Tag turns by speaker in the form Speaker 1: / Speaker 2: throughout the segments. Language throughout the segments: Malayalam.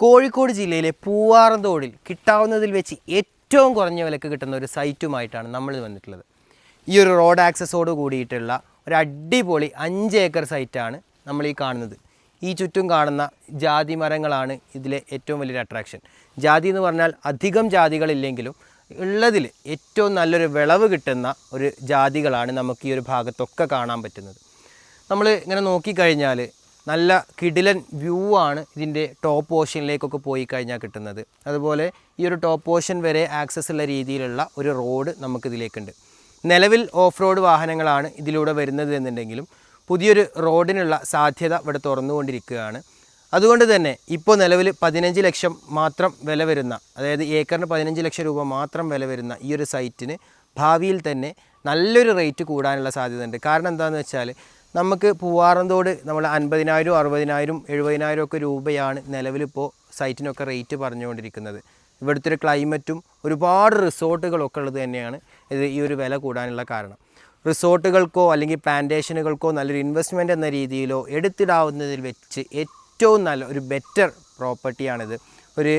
Speaker 1: കോഴിക്കോട് ജില്ലയിലെ പൂവാറന്തോടിൽ കിട്ടാവുന്നതിൽ വെച്ച് ഏറ്റവും കുറഞ്ഞ വിലക്ക് കിട്ടുന്ന ഒരു സൈറ്റുമായിട്ടാണ് നമ്മൾ വന്നിട്ടുള്ളത്. ഈ ഒരു റോഡ് ആക്സസോട് കൂടിയിട്ടുള്ള ഒരു അടിപൊളി അഞ്ച് ഏക്കർ സൈറ്റാണ് നമ്മൾ ഈ കാണുന്നത്. ഈ ചുറ്റും കാണുന്ന ജാതി മരങ്ങളാണ് ഇതിലെ ഏറ്റവും വലിയൊരു അട്രാക്ഷൻ ജാതി എന്ന് പറഞ്ഞാൽ അധികം ജാതികളില്ലെങ്കിലും ഉള്ളതിൽ ഏറ്റവും നല്ലൊരു വിളവ് കിട്ടുന്ന ഒരു ജാതികളാണ് നമുക്ക് ഈ ഒരു ഭാഗത്തൊക്കെ കാണാൻ പറ്റുന്നത്. നമ്മൾ ഇങ്ങനെ നോക്കിക്കഴിഞ്ഞാൽ നല്ല കിടിലൻ വ്യൂ ആണ് ഇതിന്റെ ടോപ്പ് പോർഷനിലേക്കൊക്കെ പോയി കഴിഞ്ഞാൽ കിട്ടുന്നത്. അതുപോലെ ഈ ഒരു ടോപ്പ് പോർഷൻ വരെ ആക്സസ് ഉള്ള രീതിയിലുള്ള ഒരു റോഡ് നമുക്കിതിലേക്കുണ്ട്. നിലവിൽ ഓഫ് റോഡ് വാഹനങ്ങളാണ് ഇതിലൂടെ വരുന്നത് എന്നുണ്ടെങ്കിലും പുതിയൊരു റോഡിനുള്ള സാധ്യത ഇവിടെ തുറന്നുകൊണ്ടിരിക്കുകയാണ്. അതുകൊണ്ട് തന്നെ ഇപ്പോൾ നിലവിൽ പതിനഞ്ച് ലക്ഷം മാത്രം വില വരുന്ന അതായത് ഏക്കറിന് പതിനഞ്ച് ലക്ഷം രൂപ മാത്രം വില വരുന്ന ഈ ഒരു സൈറ്റിന് ഭാവിയിൽ തന്നെ നല്ലൊരു റേറ്റ് കൂടാനുള്ള സാധ്യതയുണ്ട്. കാരണം എന്താണെന്ന് വെച്ചാൽ നമുക്ക് പൂവാറന്തോട് നമ്മൾ അൻപതിനായിരം അറുപതിനായിരം എഴുപതിനായിരം ഒക്കെ രൂപയാണ് നിലവിലിപ്പോൾ സൈറ്റിനൊക്കെ റേറ്റ് പറഞ്ഞുകൊണ്ടിരിക്കുന്നത്. ഇവിടുത്തെ ഒരു ക്ലൈമറ്റും ഒരുപാട് റിസോർട്ടുകളൊക്കെ ഉള്ളത് തന്നെയാണ് ഇത് ഈ ഒരു വില കൂടാനുള്ള കാരണം. റിസോർട്ടുകൾക്കോ അല്ലെങ്കിൽ പ്ലാന്റേഷനുകൾക്കോ നല്ലൊരു ഇൻവെസ്റ്റ്മെന്റ് എന്ന രീതിയിലോ എടുത്തിടാവുന്നതിൽ വെച്ച് ഏറ്റവും നല്ല ഒരു ബെറ്റർ പ്രോപ്പർട്ടിയാണിത് ഒരു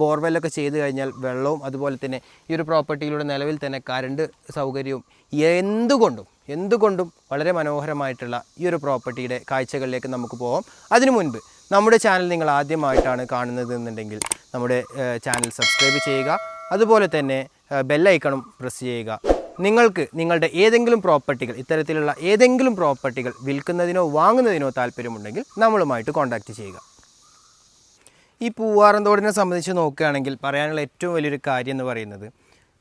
Speaker 1: ബോർവെല്ലൊക്കെ ചെയ്ത് കഴിഞ്ഞാൽ വെള്ളവും അതുപോലെ തന്നെ ഈ ഒരു പ്രോപ്പർട്ടിയിലൂടെ നിലവിൽ തന്നെ കറണ്ട് സൗകര്യവും എന്തുകൊണ്ടും എന്തുകൊണ്ടും വളരെ മനോഹരമായിട്ടുള്ള ഈ ഒരു പ്രോപ്പർട്ടിയുടെ കാഴ്ചകളിലേക്ക് നമുക്ക് പോകാം അതിനു മുൻപ് നമ്മുടെ ചാനൽ നിങ്ങൾ ആദ്യമായിട്ടാണ് കാണുന്നത് എന്നുണ്ടെങ്കിൽ നമ്മുടെ ചാനൽ സബ്സ്ക്രൈബ് ചെയ്യുക. അതുപോലെ തന്നെ ബെല്ലൈക്കണും പ്രസ് ചെയ്യുക. നിങ്ങൾക്ക് നിങ്ങളുടെ ഏതെങ്കിലും പ്രോപ്പർട്ടികൾ ഇത്തരത്തിലുള്ള ഏതെങ്കിലും പ്രോപ്പർട്ടികൾ വിൽക്കുന്നതിനോ വാങ്ങുന്നതിനോ താല്പര്യമുണ്ടെങ്കിൽ നമ്മളുമായിട്ട് കോൺടാക്റ്റ് ചെയ്യുക. ഈ പൂവാറന്തോടിനെ സംബന്ധിച്ച് നോക്കുകയാണെങ്കിൽ പറയാനുള്ള ഏറ്റവും വലിയൊരു കാര്യം എന്ന് പറയുന്നത്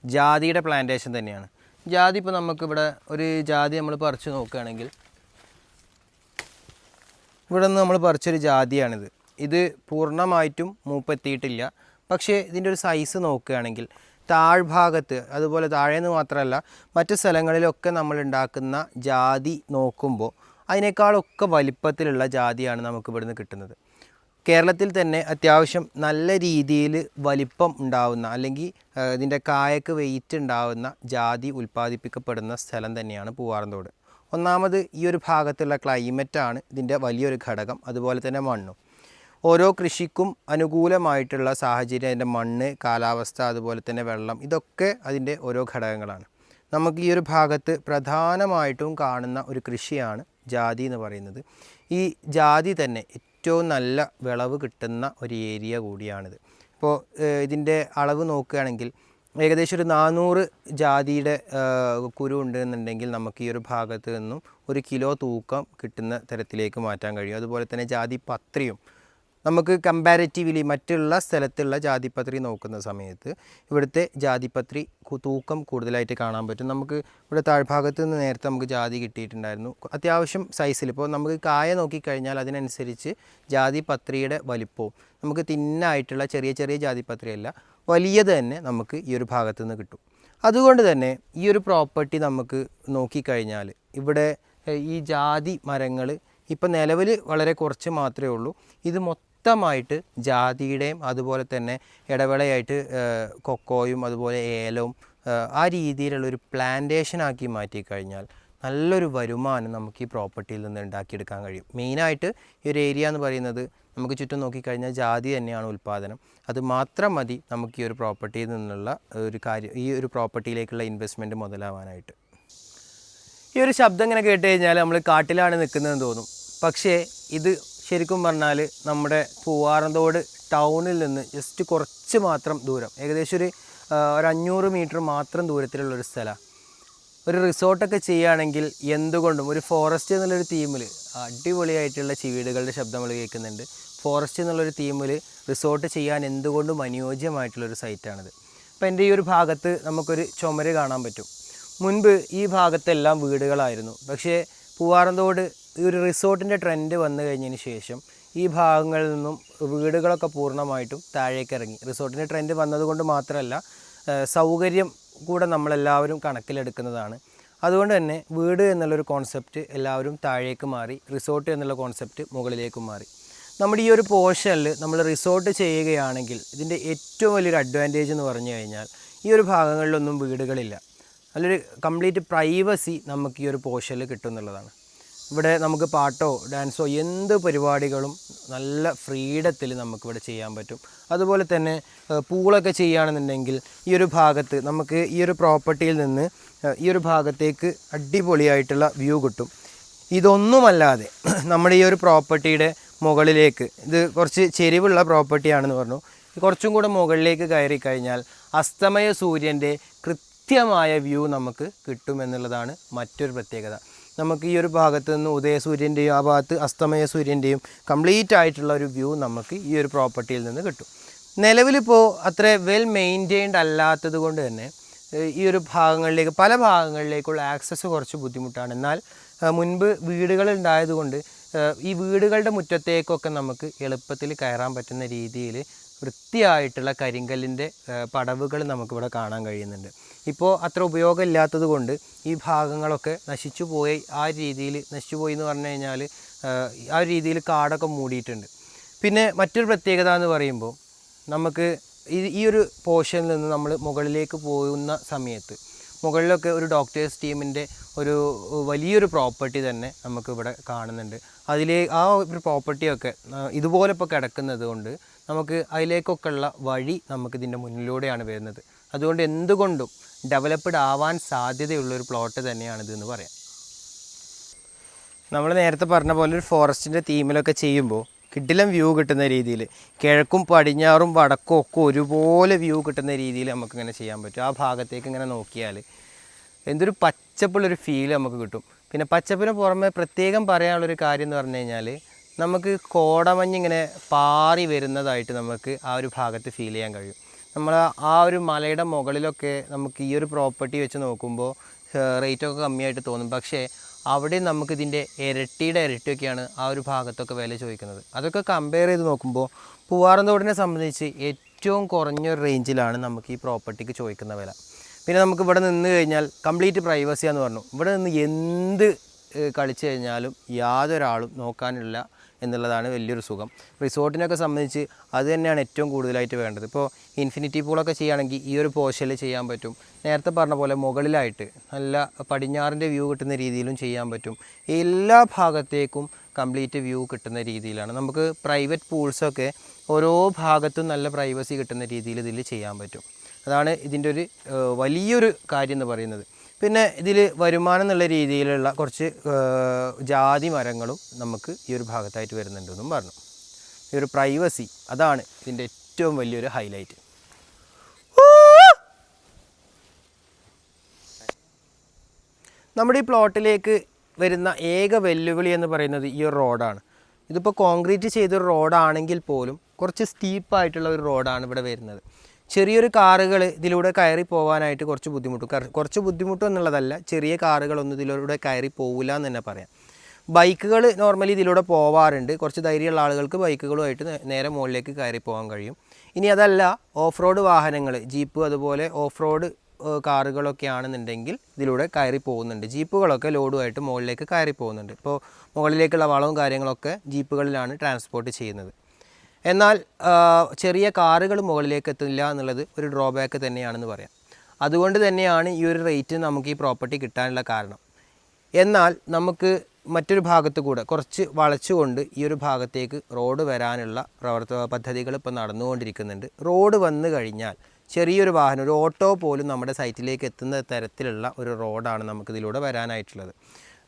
Speaker 1: ജാതിയുടെ പ്ലാന്റേഷൻ തന്നെയാണ്. ജാതി ഇപ്പോൾ നമുക്കിവിടെ ഒരു ജാതി നമ്മൾ പറിച്ച് നോക്കുകയാണെങ്കിൽ ഇവിടെ നിന്ന് നമ്മൾ പറിച്ചൊരു ജാതിയാണിത്. ഇത് പൂർണമായിട്ടും മൂപ്പെത്തിയിട്ടില്ല. പക്ഷേ ഇതിന്റെ ഒരു സൈസ് നോക്കുകയാണെങ്കിൽ താഴ്ഭാഗത്ത് അതുപോലെ താഴേന്ന് മാത്രമല്ല മറ്റ് സ്ഥലങ്ങളിലൊക്കെ നമ്മൾ ഉണ്ടാക്കുന്ന ജാതി നോക്കുമ്പോൾ അതിനേക്കാളൊക്കെ വലിപ്പത്തിലുള്ള ജാതിയാണ് നമുക്ക് ഇവിടുന്ന് കിട്ടുന്നത്. കേരളത്തിൽ തന്നെ അത്യാവശ്യം നല്ല രീതിയിൽ വലിപ്പം ഉണ്ടാവുന്ന അല്ലെങ്കിൽ ഇതിന്റെ കായക്ക് വെയിറ്റ് ഉണ്ടാവുന്ന ജാതി ഉൽപ്പാദിപ്പിക്കപ്പെടുന്ന സ്ഥലം തന്നെയാണ് പൂവാറന്തോട്. ഒന്നാമത് ഈ ഒരു ഭാഗത്തുള്ള ക്ലൈമറ്റാണ് ഇതിന്റെ വലിയൊരു ഘടകം അതുപോലെ തന്നെ മണ്ണും. ഓരോ കൃഷിക്കും അനുകൂലമായിട്ടുള്ള സാഹചര്യം അതിന്റെ മണ്ണ് കാലാവസ്ഥ അതുപോലെ തന്നെ വെള്ളം ഇതൊക്കെ അതിന്റെ ഓരോ ഘടകങ്ങളാണ്. നമുക്ക് ഈ ഒരു ഭാഗത്ത് പ്രധാനമായിട്ടും കാണുന്ന ഒരു കൃഷിയാണ് ജാതി എന്ന് പറയുന്നത്. ഈ ജാതി തന്നെ ഏറ്റവും നല്ല വിളവ് കിട്ടുന്ന ഒരു ഏരിയ കൂടിയാണിത്. ഇപ്പോൾ ഇതിന്റെ അളവ് നോക്കുകയാണെങ്കിൽ ഏകദേശം ഒരു നാനൂറ് ജാതിയുടെ കുരു ഉണ്ടെന്നുണ്ടെങ്കിൽ നമുക്ക് ഈ ഒരു ഭാഗത്ത് നിന്നും ഒരു കിലോ തൂക്കം കിട്ടുന്ന തരത്തിലേക്ക് മാറ്റാൻ കഴിയും. അതുപോലെ തന്നെ ജാതി പത്രിയും നമുക്ക് കമ്പാരിറ്റീവ്ലി മറ്റുള്ള സ്ഥലത്തുള്ള ജാതിപത്രി നോക്കുന്ന സമയത്ത് ഇവിടുത്തെ ജാതിപത്രി തൂക്കം കൂടുതലായിട്ട് കാണാൻ പറ്റും. നമുക്ക് ഇവിടെ താഴ്ഭാഗത്ത് നിന്ന് നേരത്തെ നമുക്ക് ജാതി കിട്ടിയിട്ടുണ്ടായിരുന്നു. അത്യാവശ്യം സൈസിൽ ഇപ്പോൾ നമുക്ക് കായ നോക്കിക്കഴിഞ്ഞാൽ അതിനനുസരിച്ച് ജാതിപത്രിയുടെ വലിപ്പവും നമുക്ക് തിന്നായിട്ടുള്ള ചെറിയ ചെറിയ ജാതിപത്രിയല്ല വലിയത് തന്നെ നമുക്ക് ഈ ഒരു ഭാഗത്തു നിന്ന് കിട്ടും. അതുകൊണ്ട് തന്നെ ഈ ഒരു പ്രോപ്പർട്ടി നമുക്ക് നോക്കിക്കഴിഞ്ഞാൽ ഇവിടെ ഈ ജാതി മരങ്ങൾ ഇപ്പം നിലവിൽ വളരെ കുറച്ച് മാത്രമേ ഉള്ളൂ. ഇത് മൊത്തമായിട്ട് ജാതിയുടെയും അതുപോലെ തന്നെ ഇടവേളയായിട്ട് കൊക്കോയും അതുപോലെ ഏലവും ആ രീതിയിലുള്ള ഒരു പ്ലാന്റേഷൻ ആക്കി മാറ്റി കഴിഞ്ഞാൽ നല്ലൊരു വരുമാനം നമുക്ക് ഈ പ്രോപ്പർട്ടിയിൽ നിന്ന് ഉണ്ടാക്കിയെടുക്കാൻ കഴിയും. മെയിനായിട്ട് ഈ ഒരു ഏരിയ എന്ന് പറയുന്നത് നമുക്ക് ചുറ്റും നോക്കിക്കഴിഞ്ഞാൽ ജാതി തന്നെയാണ് ഉൽപ്പാദനം അത് മാത്രം മതി നമുക്ക് ഈ ഒരു പ്രോപ്പർട്ടിയിൽ നിന്നുള്ള ഒരു കാര്യം ഈ ഒരു പ്രോപ്പർട്ടിയിലേക്കുള്ള ഇൻവെസ്റ്റ്മെന്റ് മുതലാവാനായിട്ട്. ഈ ഒരു ശബ്ദം ഇങ്ങനെ കേട്ട് കഴിഞ്ഞാൽ നമ്മൾ കാട്ടിലാണ് നിൽക്കുന്നതെന്ന് തോന്നും. പക്ഷേ ഇത് ശരിക്കും പറഞ്ഞാൽ നമ്മുടെ പൂവാറന്തോട് ടൗണിൽ നിന്ന് ജസ്റ്റ് കുറച്ച് മാത്രം ദൂരം. ഏകദേശം ഒരു ഒരു അഞ്ഞൂറ് മീറ്റർ മാത്രം ദൂരത്തിലുള്ളൊരു സ്ഥലമാണ് ഒരു റിസോർട്ടൊക്കെ ചെയ്യുകയാണെങ്കിൽ എന്തുകൊണ്ടും ഒരു ഫോറസ്റ്റ് എന്നുള്ളൊരു തീമിൽ അടിപൊളിയായിട്ടുള്ള ചീവീടുകളുടെ ശബ്ദം നമ്മൾ കേൾക്കുന്നുണ്ട്. ഫോറസ്റ്റ് എന്നുള്ളൊരു തീമിൽ റിസോർട്ട് ചെയ്യാൻ എന്തുകൊണ്ടും അനുയോജ്യമായിട്ടുള്ളൊരു സൈറ്റാണിത് അപ്പോൾ എന്റെ ഈ ഒരു ഭാഗത്ത് നമുക്കൊരു ചുമര് കാണാൻ പറ്റും. മുൻപ് ഈ ഭാഗത്തെല്ലാം വീടുകളായിരുന്നു. പക്ഷേ പൂവാറന്തോട് ഈ ഒരു റിസോർട്ടിന്റെ ട്രെൻഡ് വന്നു കഴിഞ്ഞതിന് ശേഷം ഈ ഭാഗങ്ങളിൽ നിന്നും വീടുകളൊക്കെ പൂർണമായിട്ടും താഴേക്ക് ഇറങ്ങി. റിസോർട്ടിന്റെ ട്രെൻഡ് വന്നതുകൊണ്ട് മാത്രമല്ല സൗകര്യം കൂടെ നമ്മളെല്ലാവരും കണക്കിലെടുക്കുന്നതാണ്. അതുകൊണ്ട് തന്നെ വീട് എന്നുള്ളൊരു കോൺസെപ്റ്റ് എല്ലാവരും താഴേക്ക് മാറി റിസോർട്ട് എന്നുള്ള കോൺസെപ്റ്റ് മുകളിലേക്ക് മാറി. നമ്മുടെ ഈ ഒരു പോർഷനിൽ നമ്മൾ റിസോർട്ട് ചെയ്യുകയാണെങ്കിൽ ഇതിന്റെ ഏറ്റവും വലിയൊരു അഡ്വാന്റേജ് എന്ന് പറഞ്ഞു കഴിഞ്ഞാൽ ഈ ഒരു ഭാഗങ്ങളിലൊന്നും വീടുകളില്ല. നല്ലൊരു കംപ്ലീറ്റ് പ്രൈവസി നമുക്ക് ഈ ഒരു പോർഷനിൽ കിട്ടും എന്നുള്ളതാണ്. ഇവിടെ നമുക്ക് പാട്ടോ ഡാൻസോ എന്ത് പരിപാടികളും നല്ല ഫ്രീഡത്തിൽ നമുക്കിവിടെ ചെയ്യാൻ പറ്റും. അതുപോലെ തന്നെ പൂളൊക്കെ ചെയ്യുകയാണെന്നുണ്ടെങ്കിൽ ഈ ഒരു ഭാഗത്ത് നമുക്ക് ഈ ഒരു പ്രോപ്പർട്ടിയിൽ നിന്ന് ഈ ഒരു ഭാഗത്തേക്ക് അടിപൊളിയായിട്ടുള്ള വ്യൂ കിട്ടും. ഇതൊന്നുമല്ലാതെ നമ്മുടെ ഈ ഒരു പ്രോപ്പർട്ടിയുടെ മുകളിലേക്ക് ഇത് കുറച്ച് ചെരിവുള്ള പ്രോപ്പർട്ടിയാണെന്ന് പറഞ്ഞു. കുറച്ചും കൂടെ മുകളിലേക്ക് കയറി കഴിഞ്ഞാൽ അസ്തമയ സൂര്യന്റെ കൃത്യമായ വ്യൂ നമുക്ക് കിട്ടുമെന്നുള്ളതാണ് മറ്റൊരു പ്രത്യേകത. നമുക്ക് ഈ ഒരു ഭാഗത്ത് നിന്ന് ഉദയസൂര്യന്റെയും ആ ഭാഗത്ത് അസ്തമയ സൂര്യന്റെയും കംപ്ലീറ്റ് ആയിട്ടുള്ള ഒരു വ്യൂ നമുക്ക് ഈ ഒരു പ്രോപ്പർട്ടിയിൽ നിന്ന് കിട്ടും. നിലവിലിപ്പോൾ അത്ര വെൽ മെയിന്റെയിൻഡ് അല്ലാത്തത് കൊണ്ട് തന്നെ ഈ ഒരു ഭാഗങ്ങളിലേക്ക് പല ഭാഗങ്ങളിലേക്കുള്ള ആക്സസ് കുറച്ച് ബുദ്ധിമുട്ടാണ്. എന്നാൽ മുൻപ് വീടുകൾ ഉണ്ടായതുകൊണ്ട് ഈ വീടുകളുടെ മുറ്റത്തേക്കൊക്കെ നമുക്ക് എളുപ്പത്തിൽ കയറാൻ പറ്റുന്ന രീതിയിൽ വൃത്തിയായിട്ടുള്ള കരിങ്കല്ലിന്റെ പടവുകൾ നമുക്കിവിടെ കാണാൻ കഴിയുന്നുണ്ട്. ഇപ്പോൾ അത്ര ഉപയോഗം ഇല്ലാത്തത് കൊണ്ട് ഈ ഭാഗങ്ങളൊക്കെ നശിച്ചു പോയി ആ രീതിയിൽ നശിച്ചു പോയി എന്ന് പറഞ്ഞു കഴിഞ്ഞാൽ ആ ഒരു രീതിയിൽ കാടൊക്കെ മൂടിയിട്ടുണ്ട്. പിന്നെ മറ്റൊരു പ്രത്യേകത എന്ന് പറയുമ്പോൾ നമുക്ക് ഈ ഒരു പോർഷനിൽ നിന്ന് നമ്മൾ മുകളിലേക്ക് പോകുന്ന സമയത്ത് മുകളിലൊക്കെ ഒരു ഡോക്ടേഴ്സ് ടീമിന്റെ ഒരു വലിയൊരു പ്രോപ്പർട്ടി തന്നെ നമുക്കിവിടെ കാണുന്നുണ്ട്. അതിലേ ആ ഒരു പ്രോപ്പർട്ടിയൊക്കെ ഇതുപോലെ ഇപ്പോൾ കിടക്കുന്നത് കൊണ്ട് നമുക്ക് അതിലേക്കൊക്കെയുള്ള വഴി നമുക്ക് ഇതിന്റെ മുന്നിലൂടെയാണ് വരുന്നത്. അതുകൊണ്ട് എന്തുകൊണ്ടും ഡെവലപ്ഡ് ആവാൻ സാധ്യതയുള്ളൊരു പ്ലോട്ട് തന്നെയാണിത് എന്ന് പറയാം. നമ്മൾ നേരത്തെ പറഞ്ഞ പോലെ ഒരു ഫോറസ്റ്റിന്റെ തീമിലൊക്കെ ചെയ്യുമ്പോൾ കിടിലം വ്യൂ കിട്ടുന്ന രീതിയിൽ കിഴക്കും പടിഞ്ഞാറും വടക്കും ഒക്കെ ഒരുപോലെ വ്യൂ കിട്ടുന്ന രീതിയിൽ നമുക്കിങ്ങനെ ചെയ്യാൻ പറ്റും. ആ ഭാഗത്തേക്ക് ഇങ്ങനെ നോക്കിയാൽ എന്തൊരു പച്ചപ്പുള്ളൊരു ഫീൽ നമുക്ക് കിട്ടും. പിന്നെ പച്ചപ്പിന് പുറമെ പ്രത്യേകം പറയാനുള്ളൊരു കാര്യം എന്ന് പറഞ്ഞു കഴിഞ്ഞാൽ നമുക്ക് കോടമഞ്ഞിങ്ങനെ പാറി വരുന്നതായിട്ട് നമുക്ക് ആ ഒരു ഭാഗത്ത് ഫീൽ ചെയ്യാൻ കഴിയും. നമ്മൾ ആ ഒരു മലയുടെ മുകളിലൊക്കെ നമുക്ക് ഈ ഒരു പ്രോപ്പർട്ടി വെച്ച് നോക്കുമ്പോൾ റേറ്റൊക്കെ കമ്മിയായിട്ട് തോന്നും. പക്ഷേ അവിടെ നമുക്ക് ഇതിന്റെ ഇരട്ടിയുടെ ഇരട്ടിയൊക്കെയാണ് ആ ഒരു ഭാഗത്തൊക്കെ വില ചോദിക്കുന്നത്. അതൊക്കെ കമ്പയർ ചെയ്ത് നോക്കുമ്പോൾ പൂവാറന്തോടിനെ സംബന്ധിച്ച് ഏറ്റവും കുറഞ്ഞൊരു റേഞ്ചിലാണ് നമുക്ക് ഈ പ്രോപ്പർട്ടിക്ക് ചോദിക്കുന്ന വില. പിന്നെ നമുക്ക് ഇവിടെ നിന്ന് കഴിഞ്ഞാൽ കംപ്ലീറ്റ് പ്രൈവസി എന്ന് പറഞ്ഞു. ഇവിടെ നിന്ന് എന്ത് കളിച്ചു കഴിഞ്ഞാലും യാതൊരാളും നോക്കാനില്ല എന്നുള്ളതാണ് വലിയൊരു സുഖം. റിസോർട്ടിനൊക്കെ സംബന്ധിച്ച് അത് തന്നെയാണ് ഏറ്റവും കൂടുതലായിട്ട് വേണ്ടത്. ഇപ്പോൾ ഇൻഫിനിറ്റി പൂളൊക്കെ ചെയ്യുകയാണെങ്കിൽ ഈ ഒരു പോർഷനിൽ ചെയ്യാൻ പറ്റും. നേരത്തെ പറഞ്ഞ പോലെ മുകളിലായിട്ട് നല്ല പടിഞ്ഞാറിന്റെ വ്യൂ കിട്ടുന്ന രീതിയിലും ചെയ്യാൻ പറ്റും. എല്ലാ ഭാഗത്തേക്കും കംപ്ലീറ്റ് വ്യൂ കിട്ടുന്ന രീതിയിലാണ്. നമുക്ക് പ്രൈവറ്റ് പൂൾസൊക്കെ ഓരോ ഭാഗത്തും നല്ല പ്രൈവസി കിട്ടുന്ന രീതിയിൽ ഇതിൽ ചെയ്യാൻ പറ്റും. അതാണ് ഇതിന്റെ ഒരു വലിയൊരു കാര്യം എന്ന് പറയുന്നത്. പിന്നെ ഇതിൽ വരുമാനം എന്നുള്ള രീതിയിലുള്ള കുറച്ച് ജാതി മരങ്ങളും നമുക്ക് ഈ ഒരു ഭാഗത്തായിട്ട് വരുന്നുണ്ടെന്നും പറഞ്ഞു. ഈ ഒരു പ്രൈവസി അതാണ് ഇതിന്റെ ഏറ്റവും വലിയൊരു ഹൈലൈറ്റ്. നമ്മുടെ ഈ പ്ലോട്ടിലേക്ക് വരുന്ന ഏക വെല്ലുവിളി എന്ന് പറയുന്നത് ഈ ഒരു റോഡാണ്. ഇതിപ്പോൾ കോൺക്രീറ്റ് ചെയ്തൊരു റോഡാണെങ്കിൽ പോലും കുറച്ച് സ്റ്റീപ്പായിട്ടുള്ള ഒരു റോഡാണ് ഇവിടെ വരുന്നത്. ചെറിയൊരു കാറുകൾ ഇതിലൂടെ കയറി പോകാനായിട്ട് കുറച്ച് ബുദ്ധിമുട്ടും. കുറച്ച് ബുദ്ധിമുട്ടും എന്നുള്ളതല്ല ചെറിയ കാറുകളൊന്നും ഇതിലൂടെ കയറി പോകില്ല എന്ന് തന്നെ പറയാം. ബൈക്കുകൾ നോർമലി ഇതിലൂടെ പോവാറുണ്ട്. കുറച്ച് ധൈര്യമുള്ള ആളുകൾക്ക് ബൈക്കുകളുമായിട്ട് നേരെ മുകളിലേക്ക് കയറി പോകാൻ കഴിയും. ഇനി അതല്ല ഓഫ് റോഡ് വാഹനങ്ങൾ ജീപ്പ് അതുപോലെ ഓഫ് റോഡ് കാറുകളൊക്കെ ആണെന്നുണ്ടെങ്കിൽ ഇതിലൂടെ കയറി പോകുന്നുണ്ട്. ജീപ്പുകളൊക്കെ ലോഡുമായിട്ട് മുകളിലേക്ക് കയറി പോകുന്നുണ്ട്. ഇപ്പോൾ മുകളിലേക്കുള്ള വളവും കാര്യങ്ങളൊക്കെ ജീപ്പുകളിലാണ് ട്രാൻസ്പോർട്ട് ചെയ്യുന്നത്. എന്നാൽ ചെറിയ കാറുകൾ മുകളിലേക്ക് എത്തില്ല എന്നുള്ളത് ഒരു ഡ്രോബാക്ക് തന്നെയാണെന്ന് പറയാം. അതുകൊണ്ട് തന്നെയാണ് ഈ ഒരു റേറ്റ് നമുക്ക് ഈ പ്രോപ്പർട്ടി കിട്ടാനുള്ള കാരണം. എന്നാൽ നമുക്ക് മറ്റൊരു ഭാഗത്ത് കൂടെ കുറച്ച് വളച്ചുകൊണ്ട് ഈ ഒരു ഭാഗത്തേക്ക് റോഡ് വരാനുള്ള പ്രവർത്ത പദ്ധതികൾ ഇപ്പോൾ നടന്നുകൊണ്ടിരിക്കുന്നുണ്ട്. റോഡ് വന്നു കഴിഞ്ഞാൽ ചെറിയൊരു വാഹനം ഒരു ഓട്ടോ പോലും നമ്മുടെ സൈറ്റിലേക്ക് എത്തുന്ന തരത്തിലുള്ള ഒരു റോഡാണ് നമുക്കിതിലൂടെ വരാനായിട്ടുള്ളത്.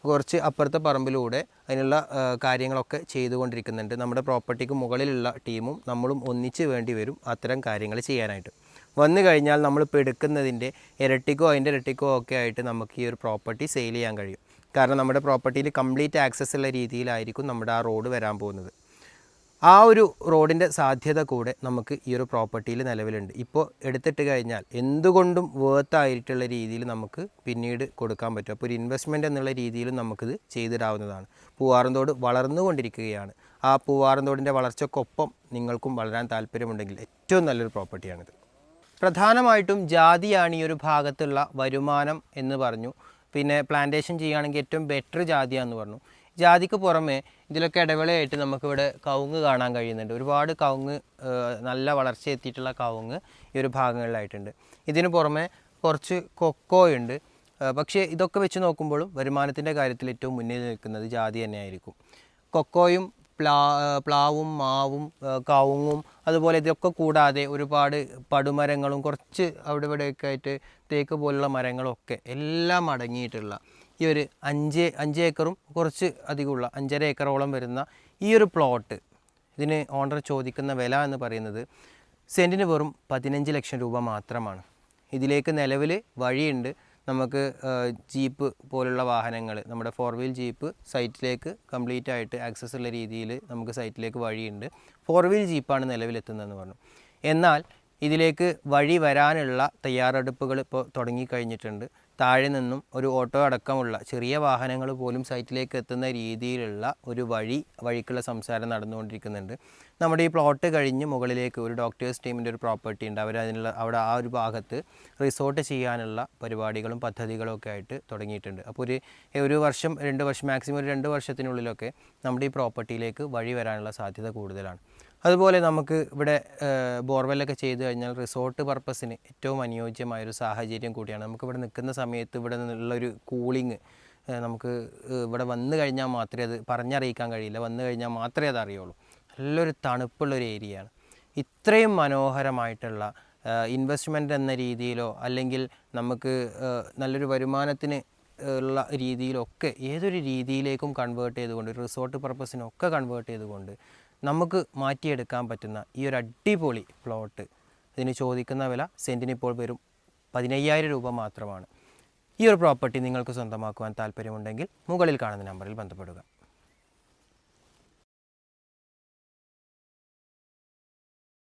Speaker 1: കുറച്ച് അപ്പുറത്തെ പറമ്പിലൂടെ അതിനുള്ള കാര്യങ്ങളൊക്കെ ചെയ്തുകൊണ്ടിരിക്കുന്നുണ്ട്. നമ്മുടെ പ്രോപ്പർട്ടിക്ക് മുകളിലുള്ള ടീമും നമ്മളും ഒന്നിച്ച് വേണ്ടി വരും അത്തരം കാര്യങ്ങൾ ചെയ്യാനായിട്ട്. വന്നു കഴിഞ്ഞാൽ നമ്മളിപ്പോൾ എടുക്കുന്നതിന്റെ ഇരട്ടിക്കോ അതിന്റെ ഇരട്ടിക്കോ ഒക്കെ ആയിട്ട് നമുക്ക് ഈ ഒരു പ്രോപ്പർട്ടി സെയിൽ ചെയ്യാൻ കഴിയും. കാരണം നമ്മുടെ പ്രോപ്പർട്ടിയിൽ കംപ്ലീറ്റ് ആക്സസ് ഉള്ള രീതിയിലായിരിക്കും നമ്മുടെ ആ റോഡ് വരാൻ പോകുന്നത്. ആ ഒരു റോഡിന്റെ സാധ്യത കൂടെ നമുക്ക് ഈ ഒരു പ്രോപ്പർട്ടിയിൽ നിലവിലുണ്ട്. ഇപ്പോൾ എടുത്തിട്ട് കഴിഞ്ഞാൽ എന്തുകൊണ്ടും വേർത്ത് ആയിട്ടുള്ള രീതിയിൽ നമുക്ക് പിന്നീട് കൊടുക്കാൻ പറ്റും. അപ്പോൾ ഒരു ഇൻവെസ്റ്റ്മെന്റ് എന്നുള്ള രീതിയിലും നമുക്കിത് ചെയ്തിടാവുന്നതാണ്. പൂവാറന്തോട് വളർന്നുകൊണ്ടിരിക്കുകയാണ് ആ പൂവാറന്തോടിന്റെ വളർച്ചക്കൊപ്പം നിങ്ങൾക്കും വളരാൻ താല്പര്യമുണ്ടെങ്കിൽ ഏറ്റവും നല്ലൊരു പ്രോപ്പർട്ടിയാണിത്. പ്രധാനമായിട്ടും ജാതിയാണ് ഈ ഒരു ഭാഗത്തുള്ള വരുമാനം എന്ന് പറഞ്ഞു. പിന്നെ പ്ലാന്റേഷൻ ചെയ്യുകയാണെങ്കിൽ ഏറ്റവും ബെറ്റർ ജാതിയാന്ന് പറഞ്ഞു. ജാതിക്ക് പുറമെ ഇതിലൊക്കെ ഇടവേളയായിട്ട് നമുക്കിവിടെ കവുങ്ങ് കാണാൻ കഴിയുന്നുണ്ട്. ഒരുപാട് കവുങ്ങ് നല്ല വളർച്ച എത്തിയിട്ടുള്ള കവുങ്ങ് ഈ ഒരു ഭാഗങ്ങളിലായിട്ടുണ്ട്. ഇതിന് പുറമെ കുറച്ച് കൊക്കോയുണ്ട്. പക്ഷേ ഇതൊക്കെ വെച്ച് നോക്കുമ്പോഴും വരുമാനത്തിന്റെ കാര്യത്തിൽ ഏറ്റവും മുന്നിൽ നിൽക്കുന്നത് ജാതി തന്നെയായിരിക്കും. കൊക്കോയും പ്ലാ പ്ലാവും മാവും കവുങ്ങും അതുപോലെ ഇതൊക്കെ കൂടാതെ ഒരുപാട് പടുമരങ്ങളും കുറച്ച് അവിടെ ഇവിടെയൊക്കെ ആയിട്ട് തേക്ക് പോലുള്ള മരങ്ങളൊക്കെ എല്ലാം അടങ്ങിയിട്ടുള്ള ഈ ഒരു അഞ്ച് അഞ്ച് ഏക്കറും കുറച്ച് അധികമുള്ള അഞ്ചര ഏക്കറോളം വരുന്ന ഈ ഒരു പ്ലോട്ട് ഇതിന് ഓണർ ചോദിക്കുന്ന വില എന്ന് പറയുന്നത് സെന്റിന് വെറും പതിനഞ്ച് ലക്ഷം രൂപ മാത്രമാണ്. ഇതിലേക്ക് നിലവിൽ വഴിയുണ്ട്. നമുക്ക് ജീപ്പ് പോലുള്ള വാഹനങ്ങൾ നമ്മുടെ ഫോർ വീൽ ജീപ്പ് സൈറ്റിലേക്ക് കംപ്ലീറ്റ് ആയിട്ട് ആക്സസ് ഉള്ള രീതിയിൽ നമുക്ക് സൈറ്റിലേക്ക് വഴിയുണ്ട്. ഫോർ വീൽ ജീപ്പാണ് നിലവിലെത്തുന്നതെന്ന് പറഞ്ഞു. എന്നാൽ ഇതിലേക്ക് വഴി വരാനുള്ള തയ്യാറെടുപ്പുകൾ ഇപ്പോൾ തുടങ്ങിക്കഴിഞ്ഞിട്ടുണ്ട്. താഴെ നിന്നും ഒരു ഓട്ടോ അടക്കമുള്ള ചെറിയ വാഹനങ്ങൾ പോലും സൈറ്റിലേക്ക് എത്തുന്ന രീതിയിലുള്ള ഒരു വഴി വഴിക്കുള്ള സംസാരം നടന്നുകൊണ്ടിരിക്കുന്നുണ്ട്. നമ്മുടെ ഈ പ്ലോട്ട് കഴിഞ്ഞ് മുകളിലേക്ക് ഒരു ഡോക്ടേഴ്സ് ടീമിന്റെ ഒരു പ്രോപ്പർട്ടി ഉണ്ട്. അവർ അതിനുള്ള അവിടെ ആ ഒരു ഭാഗത്ത് റിസോർട്ട് ചെയ്യാനുള്ള പരിപാടികളും പദ്ധതികളും ഒക്കെ ആയിട്ട് തുടങ്ങിയിട്ടുണ്ട്. അപ്പോൾ ഒരു ഒരു വർഷം രണ്ട് വർഷം മാക്സിമം ഒരു രണ്ട് വർഷത്തിനുള്ളിലൊക്കെ നമ്മുടെ ഈ പ്രോപ്പർട്ടിയിലേക്ക് വഴി വരാനുള്ള സാധ്യത കൂടുതലാണ്. അതുപോലെ നമുക്ക് ഇവിടെ ബോർവെല്ലൊക്കെ ചെയ്തു കഴിഞ്ഞാൽ റിസോർട്ട് പർപ്പസിന് ഏറ്റവും അനുയോജ്യമായൊരു സാഹചര്യം കൂടിയാണ്. നമുക്ക് ഇവിടെ നിൽക്കുന്ന സമയത്ത് ഇവിടെ നിന്നുള്ളൊരു കൂളിങ് നമുക്ക് ഇവിടെ വന്നു കഴിഞ്ഞാൽ മാത്രമേ അത് പറഞ്ഞറിയിക്കാൻ കഴിയില്ല. വന്നു കഴിഞ്ഞാൽ മാത്രമേ അത് അറിയുള്ളൂ. നല്ലൊരു തണുപ്പുള്ളൊരു ഏരിയയാണ്. ഇത്രയും മനോഹരമായിട്ടുള്ള ഇൻവെസ്റ്റ്മെന്റ് എന്ന രീതിയിലോ അല്ലെങ്കിൽ നമുക്ക് നല്ലൊരു വരുമാനത്തിന് ഉള്ള രീതിയിലൊക്കെ ഏതൊരു രീതിയിലേക്കും കൺവേർട്ട് ചെയ്തുകൊണ്ട് റിസോർട്ട് പർപ്പസിനൊക്കെ കൺവേർട്ട് ചെയ്തുകൊണ്ട് നമുക്ക് മാറ്റിയെടുക്കാൻ പറ്റുന്ന ഈ ഒരു അടിപൊളി പ്ലോട്ട് ഇതിന് ചോദിക്കുന്ന വില സെന്റിന് ഇപ്പോൾ വരും പതിനയ്യായിരം രൂപ മാത്രമാണ്. ഈ ഒരു പ്രോപ്പർട്ടി നിങ്ങൾക്ക് സ്വന്തമാക്കുവാൻ താല്പര്യമുണ്ടെങ്കിൽ മുകളിൽ കാണുന്ന നമ്പറിൽ ബന്ധപ്പെടുക.